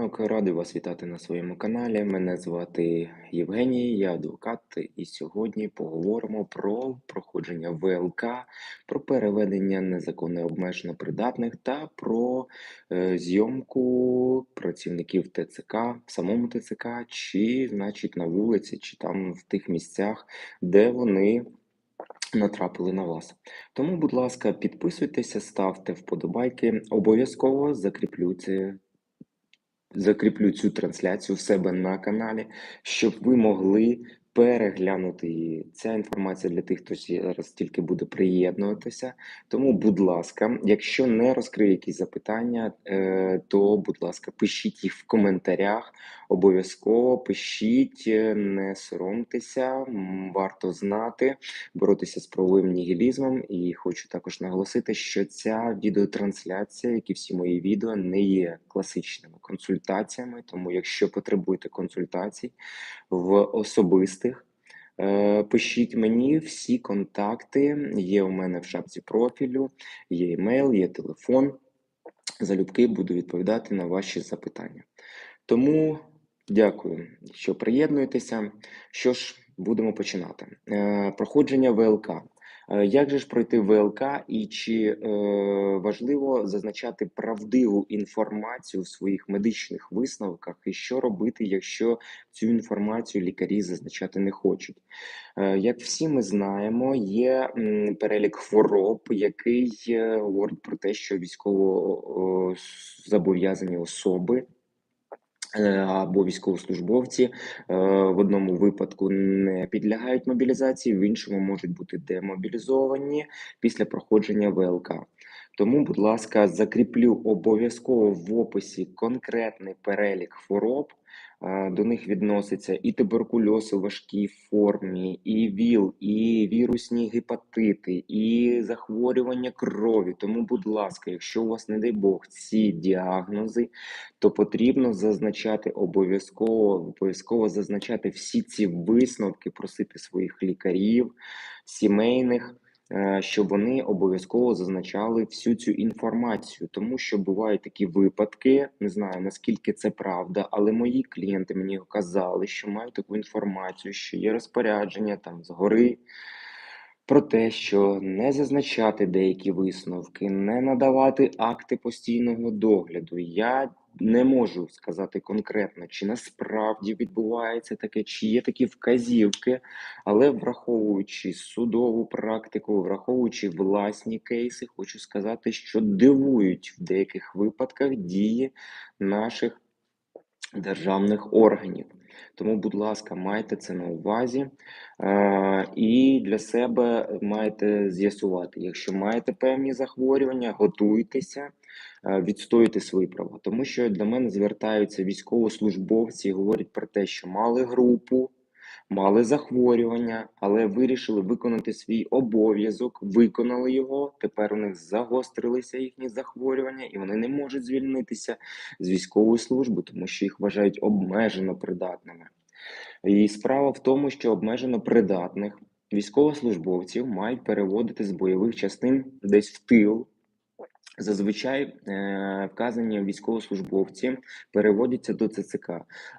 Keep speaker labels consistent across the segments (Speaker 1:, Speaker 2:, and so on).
Speaker 1: ранок, радий вас вітати на своєму каналі. Мене звати Євгеній, я адвокат, і сьогодні поговоримо про проходження ВЛК, про переведення незаконно обмежено придатних та про е, зйомку працівників ТЦК в самому ТЦК, чи, значить, на вулиці, чи там в тих місцях, де вони. Натрапили на вас. Тому, будь ласка, підписуйтеся, ставте вподобайки. Обов'язково закріплю це закріплю цю трансляцію в себе на каналі, щоб ви могли переглянути її. Ця інформація для тих, хто зараз тільки буде приєднуватися. Тому, будь ласка, якщо не розкрию якісь запитання, е, то, будь ласка, пишіть їх в коментарях. Обов'язково пишіть, е, не соромтеся, варто знати, боротися з правовим нігілізмом. І хочу також наголосити, що ця відеотрансляція, як і всі мої відео, не є класичними консультаціями. Тому, якщо потребуєте консультацій в особистих, е, пишіть мені всі контакти. Є у мене в шапці профілю, є емейл, є телефон. Залюбки буду відповідати на ваші запитання. Тому дякую, що приєднуєтеся. Що ж, будемо починати. Е, проходження ВЛК. Е, як же ж пройти ВЛК і чи е, важливо зазначати правдиву інформацію в своїх медичних висновках, і що робити, якщо цю інформацію лікарі зазначати не хочуть? Е, як всі ми знаємо, є м, перелік хвороб, який е, говорить про те, що військово зобов'язані особи. Е, або військовослужбовці е, в одному випадку не підлягають мобілізації, в іншому можуть бути демобілізовані після проходження ВЛК. Тому, будь ласка, закріплю обов'язково в описі конкретний перелік хвороб, до них відноситься і туберкульоз у важкій формі, і ВІЛ, і вірусні гепатити, і захворювання крові. Тому, будь ласка, якщо у вас, не дай Бог, ці діагнози, то потрібно зазначати обов'язково обов'язково зазначати всі ці висновки, просити своїх лікарів, сімейних. Е, щоб вони обов'язково зазначали всю цю інформацію, тому що бувають такі випадки, не знаю наскільки це правда, але мої клієнти мені казали, що мають таку інформацію, що є розпорядження там згори про те, що не зазначати деякі висновки, не надавати акти постійного догляду. Я не можу сказати конкретно, чи насправді відбувається таке, чи є такі вказівки, але враховуючи судову практику, враховуючи власні кейси, хочу сказати, що дивують в деяких випадках дії наших державних органів. Тому, будь ласка, майте це на увазі е, і для себе маєте з'ясувати, якщо маєте певні захворювання, готуйтеся, е, відстоюйте свої права. Тому що для мене звертаються військовослужбовці і говорять про те, що мали групу мали захворювання, але вирішили виконати свій обов'язок, виконали його. Тепер у них загострилися їхні захворювання, і вони не можуть звільнитися з військової служби, тому що їх вважають обмежено придатними. І справа в тому, що обмежено придатних військовослужбовців мають переводити з бойових частин десь в тил. Зазвичай е, вказані військовослужбовці переводяться до ЦЦК,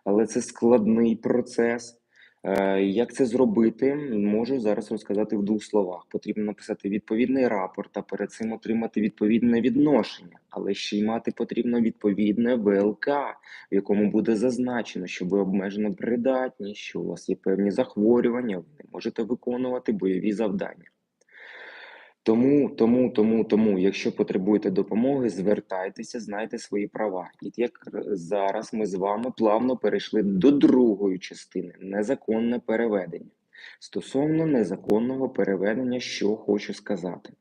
Speaker 1: але це складний процес. Е, як це зробити, можу зараз розказати в двох словах. Потрібно написати відповідний рапорт, а перед цим отримати відповідне відношення, але ще й мати потрібно відповідне ВЛК, в якому буде зазначено, що ви обмежено придатні, що у вас є певні захворювання, ви не можете виконувати бойові завдання. Тому, тому, тому, тому, якщо потребуєте допомоги, звертайтеся, знайте свої права. І як зараз ми з вами плавно перейшли до другої частини незаконне переведення. Стосовно незаконного переведення, що хочу сказати,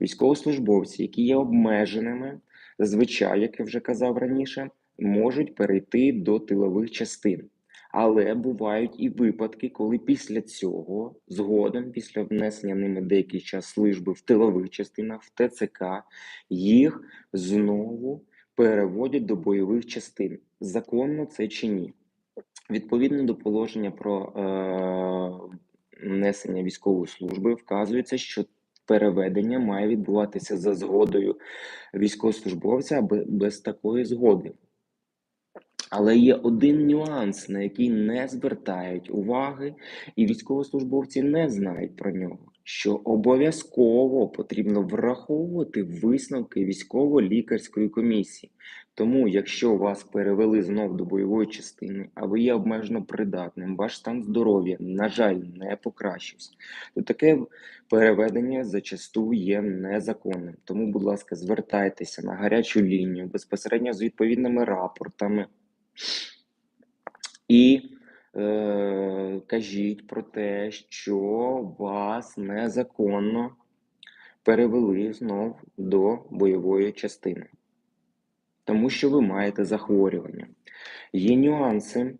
Speaker 1: військовослужбовці, які є обмеженими, зазвичай, як я вже казав раніше, можуть перейти до тилових частин. Але бувають і випадки, коли після цього, згодом, після внесення ними деякий час служби в тилових частинах, в ТЦК, їх знову переводять до бойових частин. Законно це чи ні? Відповідно до положення про е, внесення військової служби, вказується, що переведення має відбуватися за згодою військовослужбовця, аби без такої згоди. Але є один нюанс, на який не звертають уваги, і військовослужбовці не знають про нього. Що обов'язково потрібно враховувати висновки військово-лікарської комісії. Тому, якщо вас перевели знов до бойової частини, а ви є обмежено придатним, ваш стан здоров'я, на жаль, не покращився, то таке переведення зачасту є незаконним. Тому, будь ласка, звертайтеся на гарячу лінію безпосередньо з відповідними рапортами. І е, кажіть про те, що вас незаконно перевели знов до бойової частини, тому що ви маєте захворювання. Є нюанси.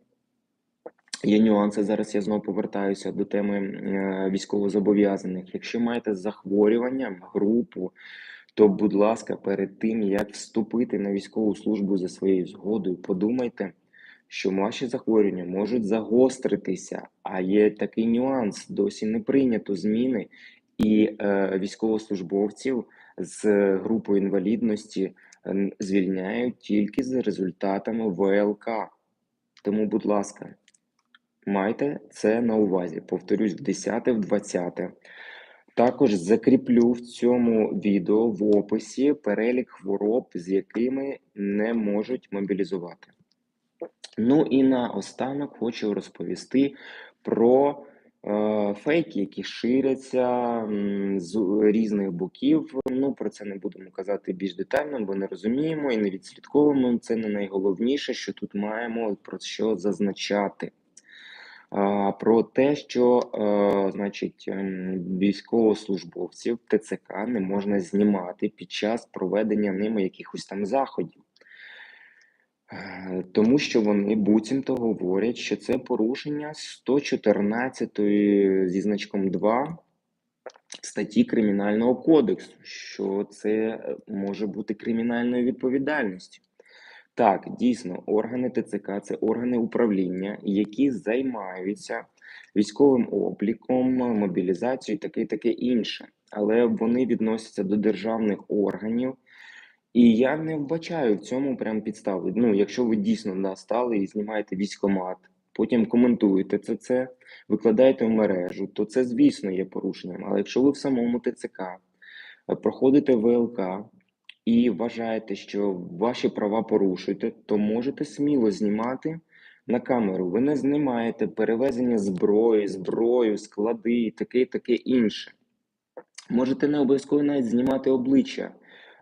Speaker 1: Є нюанси. Зараз я знову повертаюся до теми е, військовозобов'язаних. Якщо маєте захворювання, групу, то, будь ласка, перед тим як вступити на військову службу за своєю згодою, подумайте що ваші захворювання можуть загостритися, а є такий нюанс: досі не прийнято зміни, і е, військовослужбовців з групою інвалідності е, звільняють тільки за результатами ВЛК. Тому, будь ласка, майте це на увазі. Повторюсь, в 10, в 20. Також закріплю в цьому відео в описі перелік хвороб, з якими не можуть мобілізувати. Ну і наостанок хочу розповісти про е, фейки, які ширяться з різних боків. Ну про це не будемо казати більш детально, бо не розуміємо і не відслідковуємо. Це не найголовніше, що тут маємо про що зазначати. Про те, що е, значить ем, військовослужбовців ТЦК не можна знімати під час проведення ними якихось там заходів. Е, тому що вони буцімто говорять, що це порушення 114 зі значком 2 статті Кримінального кодексу, що це е, може бути кримінальною відповідальністю. Так, дійсно, органи ТЦК це органи управління, які займаються військовим обліком, мобілізацією, таке і таке інше. Але вони відносяться до державних органів. І я не вбачаю в цьому прям підстави. Ну, якщо ви дійсно да, стали і знімаєте військомат, потім коментуєте це, це викладаєте в мережу, то це, звісно, є порушенням. Але якщо ви в самому ТЦК е, проходите ВЛК і вважаєте, що ваші права порушуєте, то можете сміло знімати на камеру. Ви не знімаєте перевезення зброї, зброю, склади і таке, і таке інше. Можете не обов'язково навіть знімати обличчя.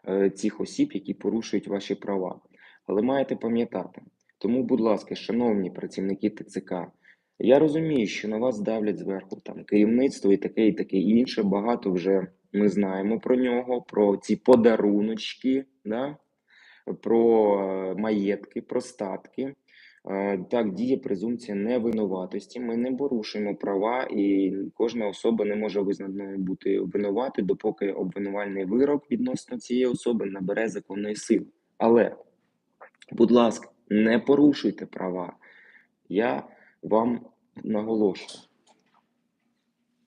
Speaker 1: Е, цих осіб, які порушують ваші права. Але маєте пам'ятати. Тому, будь ласка, шановні працівники ТЦК, я розумію, що на вас давлять зверху там керівництво і таке, і таке інше. Багато вже ми знаємо про нього, про ці подаруночки, да? про е, маєтки, про статки. Е, так, діє презумпція невинуватості. Ми не порушуємо права, і кожна особа не може визнаною бути винувати, допоки обвинувальний вирок відносно цієї особи набере законної сили. Але, будь ласка, не порушуйте права. Я вам наголошую.